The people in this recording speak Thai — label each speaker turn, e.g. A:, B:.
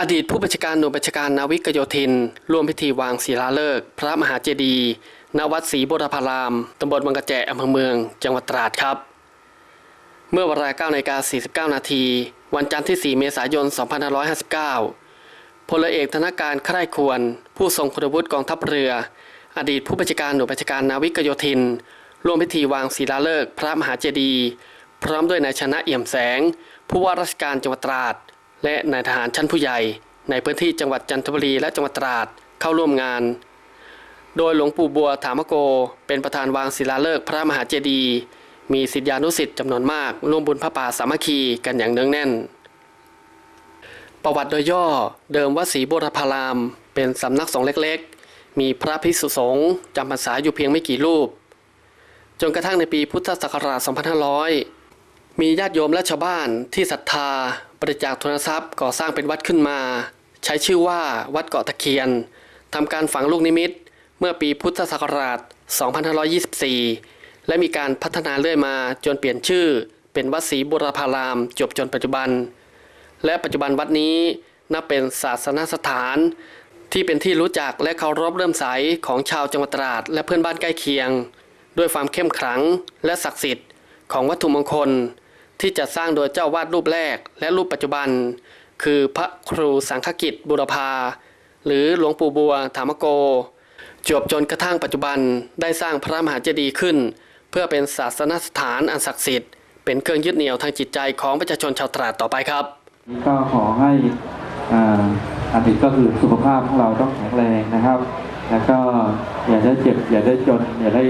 A: อดีตผู้บัญชาการหน่วยบัญชาการนาวิกโยธิน ร่วมพิธีวางศิลาฤกษ์พระมหาเจดีย์ณวัดศรีบุรพารามตำบลบางกระแจอำเภอเมือง จังหวัดตราดครับ เมื่อเวลา9นาฬิกา49 นาที วันจันทร์ที่ 4 เมษายน 2559 พลเอกธนการใคร่ควร ผู้ทรงคุณวุฒิกองทัพเรือ อดีตผู้บัญชาการหน่วยบัญชาการนาวิกโยธิน ร่วมพิธีวางศิลาฤกษ์พระมหาเจดีย์พร้อมด้วยนายชนะเอี่ยมแสง ผู้ว่าราชการจังหวัดตราด และนายทหารชั้นผู้ใหญ่ ในพื้นที่จังหวัดจันทบุรีและจังหวัดตราดเข้าร่วมงาน โดยหลวงปู่บัวถามโก เป็นประธานวางศิลาฤกษ์พระมหาเจดีย์มีศิษยานุศิษย์จำนวนมาก ร่วมบุญพระป่าสามัคคีกันอย่างเนืองแน่น ประวัติโดยย่อเดิมวัดศรีบุรพาราม เป็นสำนักสงฆ์เล็กๆ มีพระภิกษุสงฆ์จำพรรษาอยู่เพียงไม่กี่รูป จนกระทั่งในปีพุทธศักราช 2500 มีญาติโยมและชาวบ้านที่ศรัทธา บริจาคทุนทรัพย์ก่อสร้างเป็นวัดขึ้นมา ใช้ชื่อว่าวัดเกาะตะเคียนทำการฝังลูกนิมิต เมื่อปีพุทธศักราช 2524 และมีการพัฒนาเรื่อยมาจนเปลี่ยนชื่อ เป็นวัดศรีบุรพาราม จบจนปัจจุบัน และปัจจุบันวัดนี้นับเป็นศาสนสถานที่เป็นที่รู้จักและเคารพเริ่มใสของชาวจังหวัดตราดและเพื่อนบ้านใกล้เคียง ด้วยความเข้มขลังและศักดิ์สิทธิ์ของวัตถุมงคล ที่จัดสร้างโดยเจ้าวาดรูปแรกและรูปปัจจุบัน คือพระครูสังฆกิจบุรพา หรือหลวงปู่บัวธรรมโก จวบจนกระทั่งปัจจุบันได้สร้างพระมหาเจดีย์ขึ้น เพื่อเป็นศาสนสถานอันศักดิ์สิทธิ์เป็นเครื่องยึดเหนี่ยวทางจิตใจของประชาชนชาวตราดต่อไปครับ
B: ก็ขอให้อ่าอันหนึ่งก็คือสุขภาพของเราต้องแข็งแรงนะครับ แล้วก็อย่าได้เจ็บอย่าได้จนอย่าได้